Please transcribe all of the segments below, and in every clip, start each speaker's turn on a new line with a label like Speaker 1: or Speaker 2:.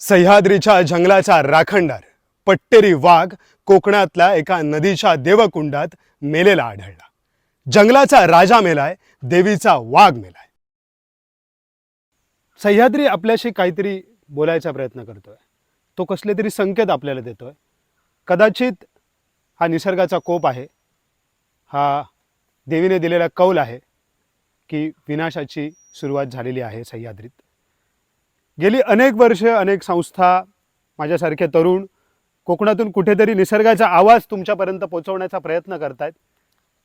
Speaker 1: सह्याद्रीच्या जंगलाचा राखणदार पट्टेरी वाघ कोकणातल्या एका नदीच्या देवकुंडात मेलेला आढळला. जंगलाचा राजा मेलाय देवीचा वाघ मेलाय. सह्याद्री आपल्याशी काहीतरी बोलायचा प्रयत्न करतोय. तो कसले तरी संकेत आपल्याला देतोय. कदाचित हा निसर्गाचा कोप आहे. हा देवीने दिलेला कौल आहे की विनाशाची सुरुवात झालेली आहे सह्याद्रीत. गेली अनेक वर्ष अनेक संस्था माझ्यासारखे तरुण कोकणातून कुठेतरी निसर्गाचा आवाज तुमच्यापर्यंत पोचवण्याचा प्रयत्न करतायत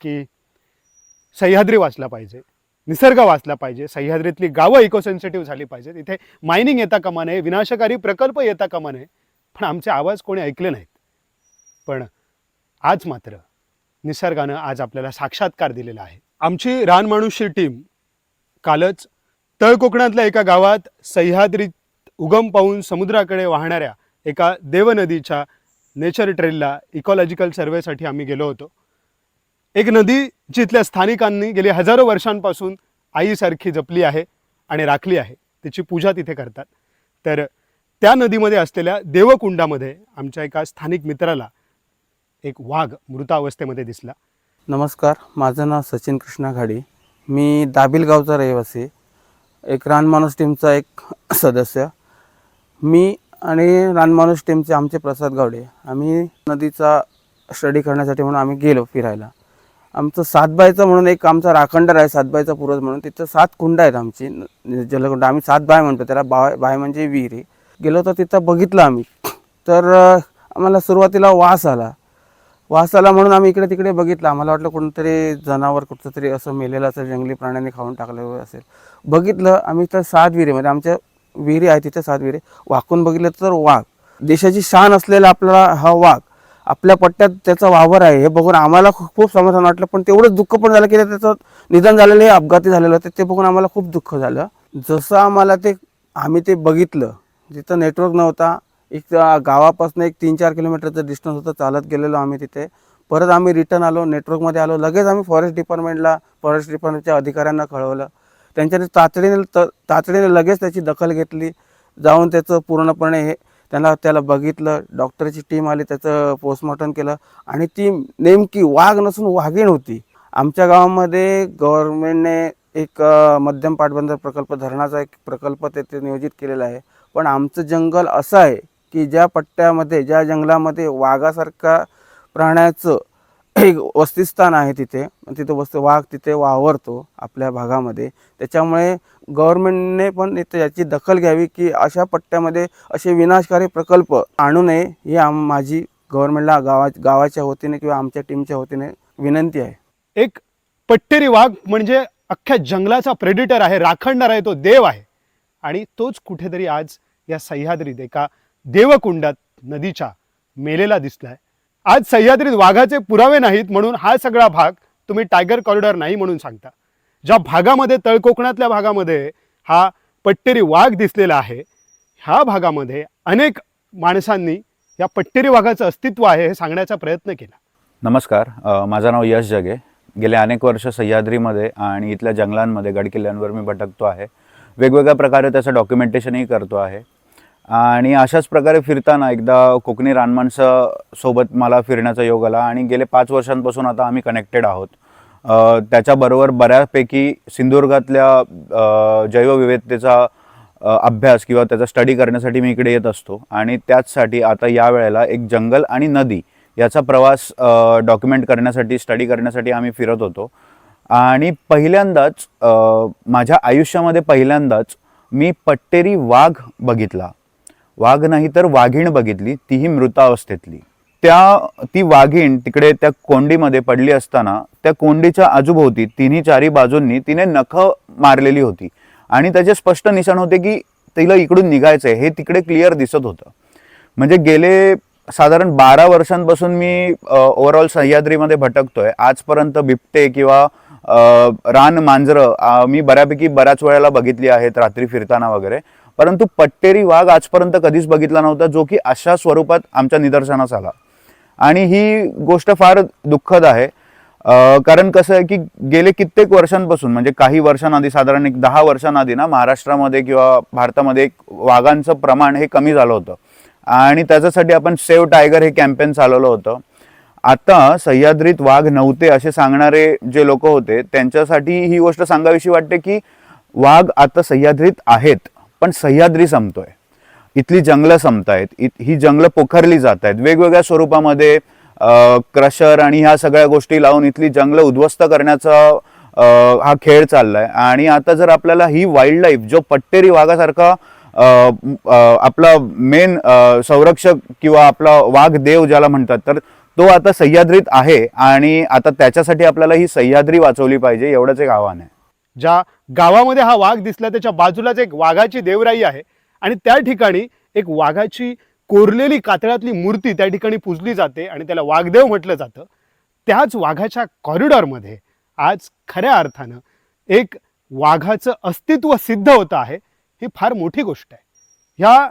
Speaker 1: की सह्याद्री वाचला पाहिजे निसर्ग वाचला पाहिजे सह्याद्रीतली गावं इकोसेन्सिटिव्ह झाली पाहिजेत. इथे मायनिंग येता कामा नये विनाशकारी प्रकल्प येता कामा नये पण आमचे आवाज कोणी ऐकले नाहीत. पण आज मात्र निसर्गानं आज आपल्याला साक्षात्कार दिलेला आहे. आमची रानमाणूसची टीम कालच तळ कोकणातल्या एका गावात सह्याद्रीत उगम पाहून समुद्राकडे वाहणाऱ्या एका देवनदीच्या नेचर ट्रेलला इकॉलॉजिकल सर्वेसाठी आम्ही गेलो होतो. एक नदी जिथल्या स्थानिकांनी गेली हजारो वर्षांपासून आईसारखी जपली आहे आणि राखली आहे. तिची पूजा तिथे करतात. तर त्या नदीमध्ये असलेल्या देवकुंडामध्ये आमच्या एका स्थानिक मित्राला एक वाघ मृतावस्थेमध्ये दिसला.
Speaker 2: नमस्कार माझं नाव सचिन कृष्णा घाडी. मी दाबिलगावचा रहिवासी एक रानमाणूस टीमचा एक सदस्य. मी आणि रानमाणूस टीमचे आमचे प्रसाद गावडे. आम्ही नदीचा स्टडी करण्यासाठी म्हणून आम्ही गेलो फिरायला. आमचं सातबाईचं म्हणून एक आमचा राखंडर आहे सातबायचा पूर्वज म्हणून. तिथं सात कुंड आहेत आमची. जलकुंड. आम्ही सात बाय म्हणतो त्याला बाय बाय म्हणजे विहिरी. गेलो तर तिथं बघितलं आम्ही. तर आम्हाला सुरुवातीला वास आला. वास आला म्हणून आम्ही इकडे तिकडे बघितलं. आम्हाला वाटलं कोणतरी जनावर कुठचं तरी असं मेलेलं असेल जंगली प्राण्यांनी खाऊन टाकलं असेल. बघितलं आम्ही तर सात विहिरीमध्ये म्हणजे आमच्या विहिरी आहे तिथे सात विहिरी वाकून बघितलं तर वाघ. देशाची शान असलेला आपला हा वाघ आपल्या पट्ट्यात त्याचा वावर आहे हे बघून आम्हाला खूप समाधान वाटलं. पण तेवढंच दुःख पण झालं की त्याचं निधन झालेलं हे अपघाती झालेलं होतं. ते बघून आम्हाला खूप दुःख झालं. जसं आम्हाला ते आम्ही ते बघितलं जिथं नेटवर्क नव्हता एक गावापासून एक तीन चार किलोमीटरचं डिस्टन्स होतं चालत गेलेलो आम्ही तिथे. परत आम्ही रिटर्न आलो नेटवर्कमध्ये आलो. लगेच आम्ही फॉरेस्ट डिपार्टमेंटला फॉरेस्ट डिपार्टमेंटच्या अधिकाऱ्यांना कळवलं. त्यांच्याने तातडीने त तातडीने लगेच त्याची दखल घेतली. जाऊन त्याचं पूर्णपणे हे त्यांना त्याला बघितलं. डॉक्टरची टीम आली त्याचं पोस्टमॉर्टम केलं. आणि ती नेमकी वाघ नसून वाघीण होती. आमच्या गावामध्ये गव्हर्नमेंटने एक मध्यम पाटबंदर प्रकल्प धरणाचा एक प्रकल्प तेथे नियोजित केलेला आहे. पण आमचं जंगल असं आहे की ज्या पट्ट्यामध्ये ज्या जंगलामध्ये वाघासारखा प्राण्याचं एक वस्तीस्थान आहे तिथे तिथे वस्त वाघ तिथे वावरतो आपल्या भागामध्ये. त्याच्यामुळे गव्हर्मेंटने पण इथे याची दखल घ्यावी की अशा पट्ट्यामध्ये असे विनाशकारी प्रकल्प आणू नये ही आम माझी गव्हर्नमेंटला गावा गावाच्या वतीने किंवा आमच्या टीमच्या वतीने विनंती आहे.
Speaker 1: एक पट्टेरी वाघ म्हणजे अख्ख्या जंगलाचा प्रेडिटर आहे राखणदार आहे तो देव आहे. आणि तोच कुठेतरी आज या सह्याद्रीत एका देवकुंडात नदीच्या मेलेला दिसलाय. आज सह्याद्रीत वाघाचे पुरावे नाहीत म्हणून हा सगळा भाग तुम्ही टायगर कॉरिडॉर नाही म्हणून सांगता. ज्या भागामध्ये तळकोकणातल्या भागामध्ये हा पट्टेरी वाघ दिसलेला आहे ह्या भागामध्ये अनेक माणसांनी या पट्टेरी वाघाचं अस्तित्व आहे हे सांगण्याचा प्रयत्न केला.
Speaker 3: नमस्कार. माझं नाव यश जगे. गेले अनेक वर्ष सह्याद्रीमध्ये आणि इथल्या जंगलांमध्ये गडकिल्ल्यांवर मी भटकतो आहे. वेगवेगळ्या प्रकारे त्याचं डॉक्युमेंटेशनही करतो आहे. आणि अशाच प्रकारे फिरताना एकदा कोकणी रानमाणसं सोबत मला फिरण्याचा योग आला आणि गेले पाच वर्षांपासून आता आम्ही कनेक्टेड आहोत. त्याच्याबरोबर बऱ्यापैकी सिंधुदुर्गातल्या जैवविविधतेचा अभ्यास किंवा त्याचा स्टडी करण्यासाठी मी इकडे येत असतो. आणि त्याचसाठी आता या वेळेला एक जंगल आणि नदी याचा प्रवास डॉक्युमेंट करण्यासाठी स्टडी करण्यासाठी आम्ही फिरत होतो. आणि पहिल्यांदाच माझ्या आयुष्यामध्ये पहिल्यांदाच मी पट्टेरी वाघ बघितला. वाघ नाही तर वाघीण बघितली तीही मृतावस्थेतली. त्या ती वाघीण तिकडे त्या कोंडीमध्ये पडली असताना त्या कोंडीच्या आजूभोवती तिन्ही चारी बाजूंनी तिने नख मारलेली होती. आणि त्याचे स्पष्ट निशाण होते की तिला इकडून निघायचंय हे तिकडे क्लिअर दिसत होतं. म्हणजे गेले साधारण बारा वर्षांपासून मी ओव्हरऑल सह्याद्रीमध्ये भटकतोय. आजपर्यंत बिबटे किंवा रान मांजरं मी बऱ्यापैकी बऱ्याच वेळेला बघितली आहेत रात्री फिरताना वगैरे. परंतु पट्टेरी वाघ आजपर्यंत कधीच बघितला नव्हता जो की अशा स्वरूपात आमच्या निदर्शनास आला. आणि ही गोष्ट फार दुःखद आहे. कारण कसं आहे की गेले कित्येक वर्षांपासून म्हणजे काही वर्षांआधी साधारण एक दहा वर्षांआधी ना महाराष्ट्रामध्ये किंवा भारतामध्ये एक वाघांचं प्रमाण हे कमी झालं होतं. आणि त्याच्यासाठी आपण सेव्ह टायगर हे कॅम्पेन चालवलं होतं. आता सह्याद्रीत वाघ नव्हते असे सांगणारे जे लोक होते त्यांच्यासाठी ही गोष्ट सांगावीशी वाटते की वाघ आता सह्याद्रीत आहेत. पण सह्याद्री संपतोय. इथली जंगलं संपतायत. इत ही जंगलं पोखरली जात आहेत वेगवेगळ्या स्वरूपामध्ये क्रशर आणि ह्या सगळ्या गोष्टी लावून इथली जंगलं उद्ध्वस्त करण्याचा हा खेळ चाललाय. आणि आता जर आपल्याला ही वाईल्ड लाईफ जो पट्टेरी वाघासारखा आपला मेन संरक्षक किंवा आपला वाघ देव ज्याला म्हणतात तर तो आता सह्याद्रीत आहे आणि आता त्याच्यासाठी आपल्याला ही सह्याद्री वाचवली पाहिजे एवढंच एक आव्हान आहे.
Speaker 1: ज्या गावामध्ये हा वाघ दिसला त्याच्या बाजूलाच एक वाघाची देवराई आहे. आणि त्या ठिकाणी एक वाघाची कोरलेली कातळातली मूर्ती त्या ठिकाणी पूजली जाते आणि त्याला वाघदेव म्हटलं जातं. त्याच वाघाच्या कॉरिडॉरमध्ये आज खऱ्या अर्थानं एक वाघाचं अस्तित्व सिद्ध होतं आहे ही फार मोठी गोष्ट आहे. ह्या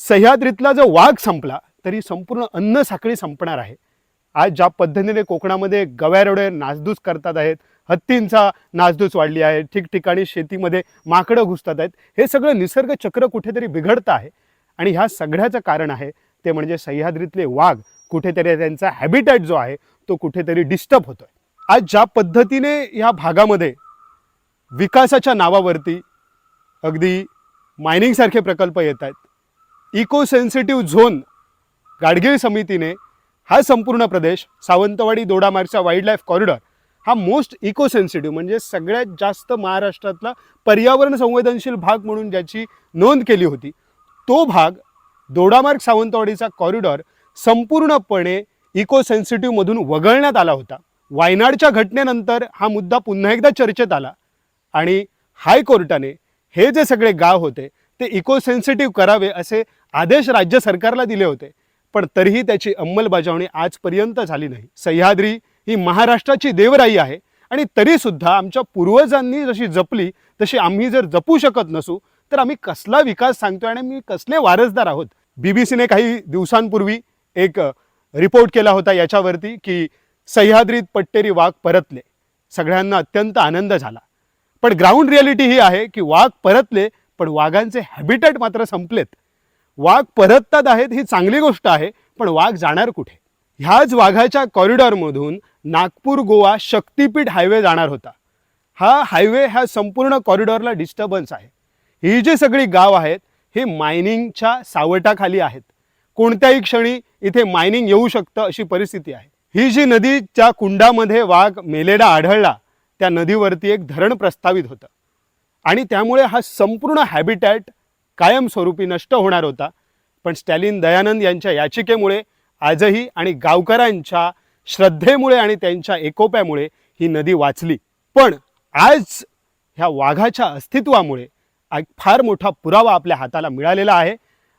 Speaker 1: सह्याद्रीतला जो वाघ संपला तरी संपूर्ण अन्न साखळी संपणार आहे. आज ज्या पद्धतीने कोकणामध्ये गव्यारोडे नासधूस करतात आहेत हत्तींचा नासधूस वाढली आहे. ठिकठिकाणी शेतीमध्ये माकडं घुसतात आहेत. हे सगळं निसर्ग चक्र कुठेतरी बिघडतं आहे. आणि ह्या सगळ्याचं कारण आहे ते म्हणजे सह्याद्रीतले वाघ कुठेतरी त्यांचा हॅबिटॅट जो आहे तो कुठेतरी डिस्टर्ब होतो आहे आज ज्या पद्धतीने ह्या भागामध्ये विकासाच्या नावावरती अगदी मायनिंगसारखे प्रकल्प येत आहेत इको सेन्सिटिव्ह झोन गाडगीळ समितीने हा संपूर्ण प्रदेश सावंतवाडी दोडामार्गचा वाईल्ड लाईफ कॉरिडॉर हा मोस्ट इको सेन्सिटिव्ह म्हणजे सगळ्यात जास्त महाराष्ट्रातला पर्यावरण संवेदनशील भाग म्हणून ज्याची नोंद केली होती तो भाग दोडामार्ग सावंतवाडीचा कॉरिडॉर संपूर्णपणे इको सेन्सिटिव्हमधून वगळण्यात आला होता. वायनाडच्या घटनेनंतर हा मुद्दा पुन्हा एकदा चर्चेत आला आणि हायकोर्टाने हे जे सगळे गाव होते ते इको सेन्सिटिव्ह करावे असे आदेश राज्य सरकारला दिले होते. पण तरीही त्याची अंमलबजावणी आजपर्यंत झाली नाही. सह्याद्री ही महाराष्ट्राची देवराई आहे. आणि तरीसुद्धा आमच्या पूर्वजांनी जशी जपली तशी आम्ही जर जपू शकत नसू तर आम्ही कसला विकास सांगतोय आणि आम्ही कसले वारसदार आहोत? बी बी सीने काही दिवसांपूर्वी एक रिपोर्ट केला होता याच्यावरती की सह्याद्रीत पट्टेरी वाघ परतले. सगळ्यांना अत्यंत आनंद झाला. पण ग्राउंड रियालिटी ही आहे की वाघ परतले पण वाघांचे हॅबिटेट मात्र संपलेत. वाघ परततात आहेत ही चांगली गोष्ट आहे पण वाघ जाणार कुठे? ह्याच वाघाच्या कॉरिडॉरमधून नागपूर गोवा शक्तीपीठ हायवे जाणार होता. हा हायवे ह्या संपूर्ण कॉरिडॉरला डिस्टर्बन्स आहे. ही जी सगळी गाव आहेत हे मायनिंगच्या सावटाखाली आहेत. कोणत्याही क्षणी इथे मायनिंग येऊ शकतं अशी परिस्थिती आहे. ही जी नदी ज्या कुंडामध्ये वाघ मेलेडा आढळला त्या नदीवरती एक धरण प्रस्तावित होतं. आणि त्यामुळे हा संपूर्ण हॅबिटॅट कायमस्वरूपी नष्ट होणार होता. पण स्टॅलिन दयानंद यांच्या याचिकेमुळे आजही आणि गावकऱ्यांच्या श्रद्धेमुळे आणि त्यांच्या एकोप्यामुळे ही नदी वाचली. पण आज ह्या वाघाच्या अस्तित्वामुळे एक फार मोठा पुरावा आपल्या हाताला मिळालेला आहे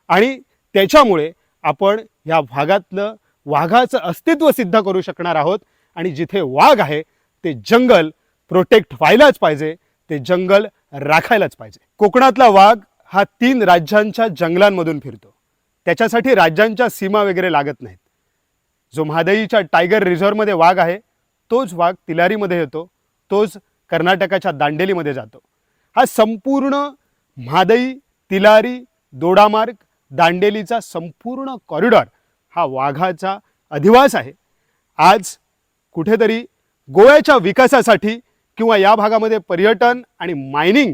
Speaker 1: आणि त्याच्यामुळे आपण ह्या भागातलं वाघाचं अस्तित्व सिद्ध करू शकणार आहोत आणि जिथे वाघ आहे ते जंगल प्रोटेक्ट व्हायलाच पाहिजे ते जंगल राखायलाच पाहिजे. कोकणातला वाघ हा तीन राज्यांच्या जंगलांमधून फिरतो. त्याच्यासाठी राज्यांच्या सीमा वगैरे लागत नाहीत. जो म्हादईच्या टायगर रिझर्वमध्ये वाघ आहे तोच वाघ तिलारीमध्ये येतो तोच कर्नाटकाच्या दांडेलीमध्ये जातो. हा संपूर्ण म्हादई तिलारी दोडामार्ग दांडेलीचा संपूर्ण कॉरिडॉर हा वाघाचा अधिवास आहे. आज कुठेतरी गोव्याच्या विकासासाठी किंवा या भागामध्ये पर्यटन आणि मायनिंग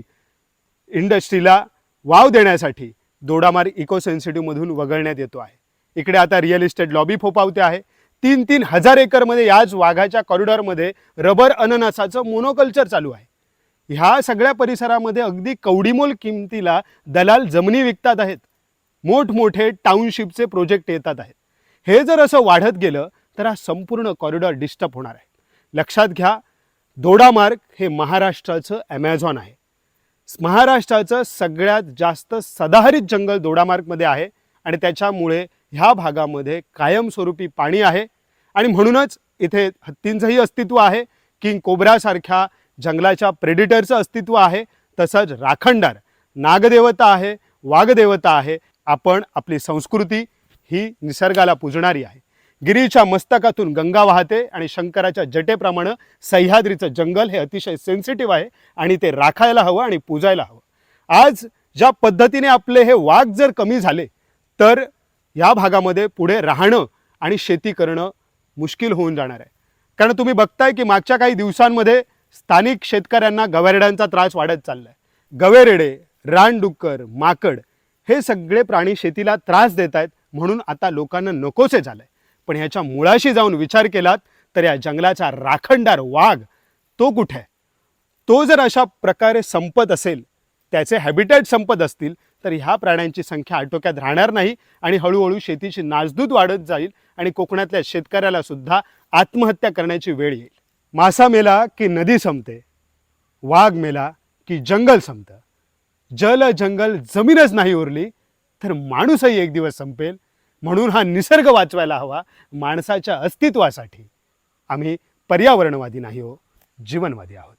Speaker 1: इंडस्ट्रीला वाव देण्यासाठी दोडामार्ग इको सेन्सिटिव्हमधून वगळण्यात येतो आहे. इकडे आता रिअल इस्टेट लॉबी फोपावते आहे. तीन तीन हजार एकरमध्ये याच वाघाच्या कॉरिडॉरमध्ये रबर अननसाचं मोनोकल्चर चालू आहे. ह्या सगळ्या परिसरामध्ये अगदी कवडीमोल किमतीला दलाल जमिनी विकतात आहेत. मोठमोठे टाउनशिपचे प्रोजेक्ट येतात आहेत. हे जर असं वाढत गेलं तर हा संपूर्ण कॉरिडॉर डिस्टर्ब होणार आहे. लक्षात घ्या दोडामार्ग हे महाराष्ट्राचं ॲमेझॉन आहे. महाराष्ट्राचं सगळ्यात जास्त सदाहरित जंगल दोडामार्गमध्ये आहे आणि त्याच्यामुळे ह्या भागामध्ये कायमस्वरूपी पाणी आहे. आणि म्हणूनच इथे हत्तींचंही अस्तित्व आहे. किंग कोबऱ्यासारख्या जंगलाच्या प्रेडिटरचं अस्तित्व आहे. तसंच राखणदार नागदेवता आहे वाघदेवता आहे. आपण आपली संस्कृती ही निसर्गाला पुजणारी आहे. गिरीच्या मस्तकातून गंगा वाहते आणि शंकराच्या जटेप्रमाणे सह्याद्रीचं जंगल हे अतिशय सेन्सिटिव्ह आहे आणि ते राखायला हवं आणि पूजायला हवं. आज ज्या पद्धतीने आपले हे वाघ जर कमी झाले तर या भागामध्ये पुढे राहणं आणि शेती करणं मुश्किल होऊन जाणार आहे. कारण तुम्ही बघताय की मागच्या काही दिवसांमध्ये स्थानिक शेतकऱ्यांना गवेरड्यांचा त्रास वाढत चाललाय. गवेरेडे रानडुक्कर माकड हे सगळे प्राणी शेतीला त्रास देत आहेत म्हणून आता लोकांना नकोसे झालंय. पण ह्याच्या मुळाशी जाऊन विचार केलात तर या जंगलाचा राखणदार वाघ तो कुठे? आहे तो जर अशा प्रकारे संपत असेल त्याचे हॅबिटॅट संपत असतील तर ह्या प्राण्यांची संख्या आटोक्यात राहणार नाही आणि हळूहळू शेतीची नाजदूत वाढत जाईल आणि कोकणातल्या शेतकऱ्याला सुद्धा आत्महत्या करण्याची वेळ येईल. मासा मेला की नदी संपते? वाघ मेला की जंगल संपतं? जल जंगल जमीनच नाही उरली तर माणूसही एक दिवस संपेल म्हणून हा निसर्ग वाचवायला हवा माणसाच्या अस्तित्वासाठी. आम्ही पर्यावरणवादी नाही हो जीवनवादी आहोत.